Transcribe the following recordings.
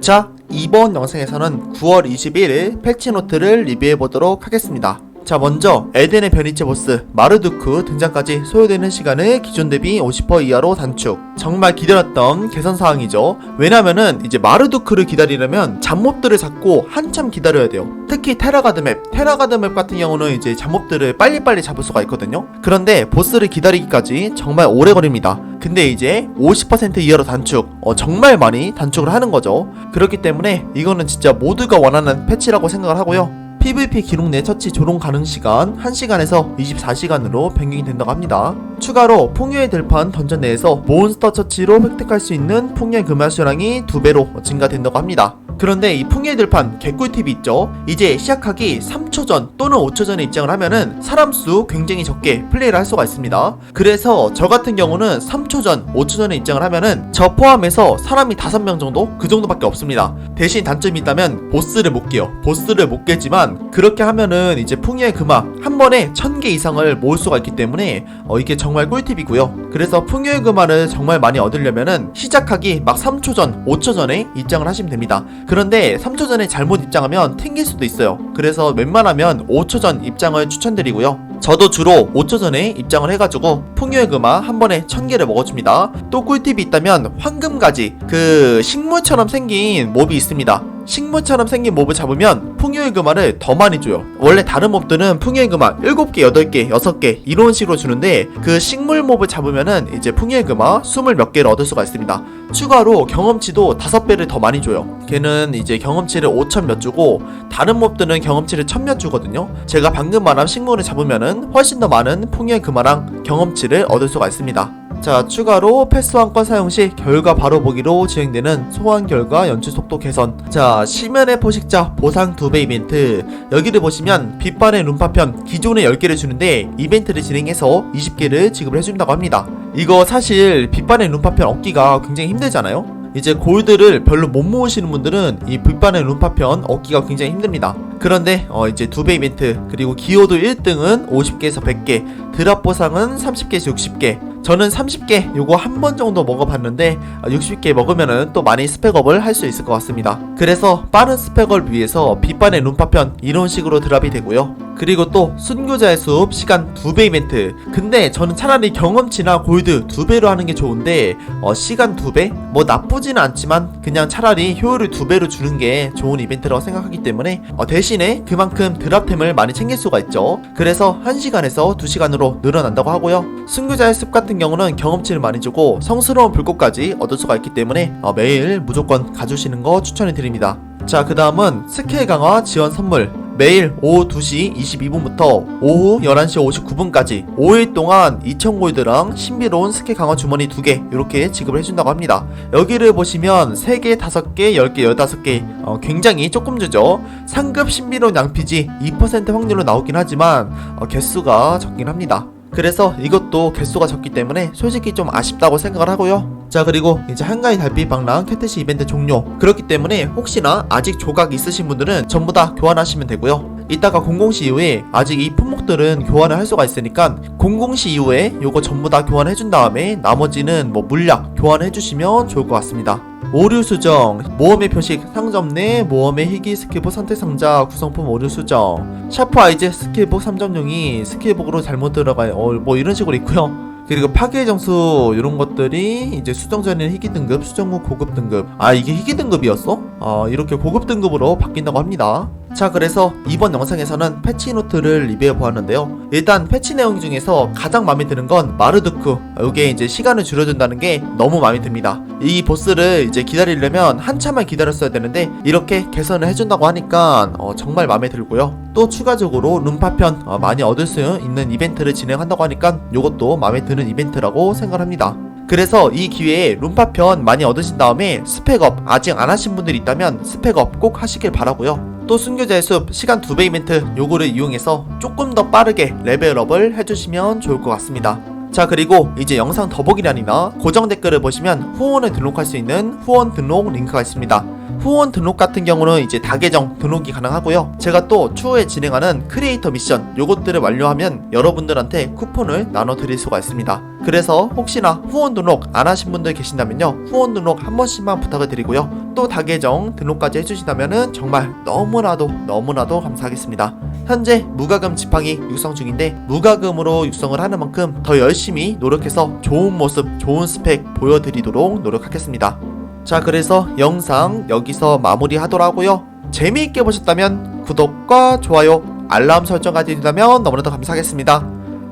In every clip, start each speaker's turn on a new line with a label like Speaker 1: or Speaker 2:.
Speaker 1: 자, 이번 영상에서는 9월 21일 패치노트를 리뷰해보도록 하겠습니다. 자, 먼저 에덴의 변이체 보스 마르두크 등장까지 소요되는 시간을 기존 대비 50% 이하로 단축. 정말 기다렸던 개선 사항이죠. 왜냐면은 이제 마르두크를 기다리려면 잡몹들을 잡고 한참 기다려야 돼요. 특히 테라가드 맵, 테라가드 맵 같은 경우는 이제 잡몹들을 빨리빨리 잡을 수가 있거든요. 그런데 보스를 기다리기까지 정말 오래 걸립니다. 근데 이제 50% 이하로 단축, 어, 정말 많이 단축을 하는 거죠. 그렇기 때문에 이거는 진짜 모두가 원하는 패치라고 생각을 하고요. PVP 기록 내 처치 조롱 가능 시간 1시간에서 24시간으로 변경이 된다고 합니다. 추가로 풍요의 들판 던전 내에서 몬스터 처치로 획득할 수 있는 풍요의 금화 수량이 2배로 증가된다고 합니다. 그런데 이 풍요의 들판 개꿀팁이 있죠. 이제 시작하기 3초 전 또는 5초 전에 입장을 하면은 사람 수 굉장히 적게 플레이를 할 수가 있습니다. 그래서 저 같은 경우는 3초 전, 5초 전에 입장을 하면은 저 포함해서 사람이 5명 정도 그 정도밖에 없습니다. 대신 단점이 있다면 보스를 못 깨요. 보스를 못 깨지만 그렇게 하면은 이제 풍요의 금화 한 번에 1000개 이상을 모을 수가 있기 때문에 어, 이게 정말 꿀팁이고요. 그래서 풍요의 금화를 정말 많이 얻으려면은 시작하기 막 3초 전, 5초 전에 입장을 하시면 됩니다. 그런데 3초 전에 잘못 입장하면 튕길 수도 있어요. 그래서 웬만하면 5초 전 입장을 추천드리고요. 저도 주로 5초 전에 입장을 해가지고 풍요의 금화 한 번에 1000개를 먹어줍니다. 또 꿀팁이 있다면 황금가지 그 식물처럼 생긴 몹이 있습니다. 식물처럼 생긴 몹을 잡으면 풍요의 금화를 더 많이 줘요. 원래 다른 몹들은 풍요의 금화 7개, 8개, 6개 이런 식으로 주는데 그 식물 몹을 잡으면은 이제 풍요의 금화 20몇 개를 얻을 수가 있습니다. 추가로 경험치도 5배를 더 많이 줘요. 걔는 이제 경험치를 5천 몇 주고 다른 몹들은 경험치를 1000몇 주거든요. 제가 방금 말한 식물을 잡으면은 훨씬 더 많은 풍요의 금화랑 경험치를 얻을 수가 있습니다. 자, 추가로 패스 한건 사용 시 결과 바로 보기로 진행되는 소환 결과 연출 속도 개선. 자, 시면의 포식자 보상 2배 이벤트. 여기를 보시면 빛반의 룸파편 기존에 10개를 주는데 이벤트를 진행해서 20개를 지급을 해준다고 합니다. 이거 사실 빛반의 룸파편 얻기가 굉장히 힘들잖아요? 이제 골드를 별로 못 모으시는 분들은 이 불반의 룸파편 얻기가 굉장히 힘듭니다. 그런데 어 이제 두 배 이벤트 그리고 기호도 1등은 50개에서 100개, 드랍 보상은 30개에서 60개. 저는 30개 요거 한 번 정도 먹어봤는데 60개 먹으면은 또 많이 스펙업을 할 수 있을 것 같습니다. 그래서 빠른 스펙업을 위해서 빛반의 룸파편 이런 식으로 드랍이 되고요. 그리고 또 순교자의 숲 시간 2배 이벤트. 근데 저는 차라리 경험치나 골드 2배로 하는 게 좋은데 어, 시간 2배? 뭐 나쁘지는 않지만 그냥 차라리 효율을 2배로 주는 게 좋은 이벤트라고 생각하기 때문에 어, 대신에 그만큼 드랍템을 많이 챙길 수가 있죠. 그래서 1시간에서 2시간으로 늘어난다고 하고요. 순교자의 숲 같은 경우는 경험치를 많이 주고 성스러운 불꽃까지 얻을 수가 있기 때문에 어, 매일 무조건 가주시는 거 추천해 드립니다. 자 그 다음은 스킬 강화 지원 선물 매일 오후 2시 22분부터 오후 11시 59분까지 5일 동안 2000골드랑 신비로운 스킬 강화 주머니 2개 이렇게 지급을 해준다고 합니다. 여기를 보시면 3개, 5개, 10개, 15개 어, 굉장히 조금 주죠. 상급 신비로운 양피지 2% 확률로 나오긴 하지만 어, 개수가 적긴 합니다. 그래서 이것도 개수가 적기 때문에 솔직히 좀 아쉽다고 생각을 하고요. 자 그리고 이제 한가위 달빛 방랑 캐트시 이벤트 종료 그렇기 때문에 혹시나 아직 조각 있으신 분들은 전부 다 교환하시면 되고요 이따가 00시 이후에 아직 이 품목들은 교환을 할 수가 있으니까 00시 이후에 요거 전부 다 교환해준 다음에 나머지는 뭐 물약 교환해주시면 좋을 것 같습니다 오류 수정, 모험의 표식, 상점 내 모험의 희귀 스킬북 선택 상자 구성품 오류 수정, 샤프 아이즈 스킬북 3.0이 스킬북으로 잘못 들어가요. 어, 뭐 이런 식으로 있고요. 그리고 파괴의 정수 이런 것들이 이제 수정 전에는 희귀 등급, 수정 후 고급 등급. 아 이게 희귀 등급이었어? 아 이렇게 고급 등급으로 바뀐다고 합니다. 자 그래서 이번 영상에서는 패치 노트를 리뷰해 보았는데요. 일단 패치 내용 중에서 가장 마음에 드는 건 마르두크. 이게 이제 시간을 줄여준다는 게 너무 마음에 듭니다. 이 보스를 이제 기다리려면 한참만 기다렸어야 되는데 이렇게 개선을 해준다고 하니까 어, 정말 마음에 들고요. 또 추가적으로 룸파편 어, 많이 얻을 수 있는 이벤트를 진행한다고 하니까 이것도 마음에 드는 이벤트라고 생각합니다. 그래서 이 기회에 룸파편 많이 얻으신 다음에 스펙업 아직 안 하신 분들이 있다면 스펙업 꼭 하시길 바라고요. 또 순교자의 숲 시간 2배 이벤트 요거를 이용해서 조금 더 빠르게 레벨업을 해주시면 좋을 것 같습니다. 자 그리고 이제 영상 더보기란이나 고정 댓글을 보시면 후원을 등록할 수 있는 후원 등록 링크가 있습니다. 후원 등록 같은 경우는 이제 다계정 등록이 가능하고요. 제가 또 추후에 진행하는 크리에이터 미션 요것들을 완료하면 여러분들한테 쿠폰을 나눠 드릴 수가 있습니다. 그래서 혹시나 후원 등록 안 하신 분들 계신다면요. 후원 등록 한 번씩만 부탁을 드리고요. 또 다계정 등록까지 해주신다면은 정말 너무나도 너무나도 감사하겠습니다. 현재 무과금 지팡이 육성 중인데 무과금으로 육성을 하는 만큼 더 열심히 노력해서 좋은 모습, 좋은 스펙 보여드리도록 노력하겠습니다. 자, 그래서 영상 여기서 마무리하도록 하고요. 재미있게 보셨다면 구독과 좋아요, 알람 설정까지 해주다면 너무나도 감사하겠습니다.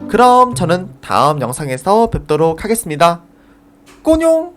Speaker 1: 그럼 저는 다음 영상에서 뵙도록 하겠습니다. 꼬뇽!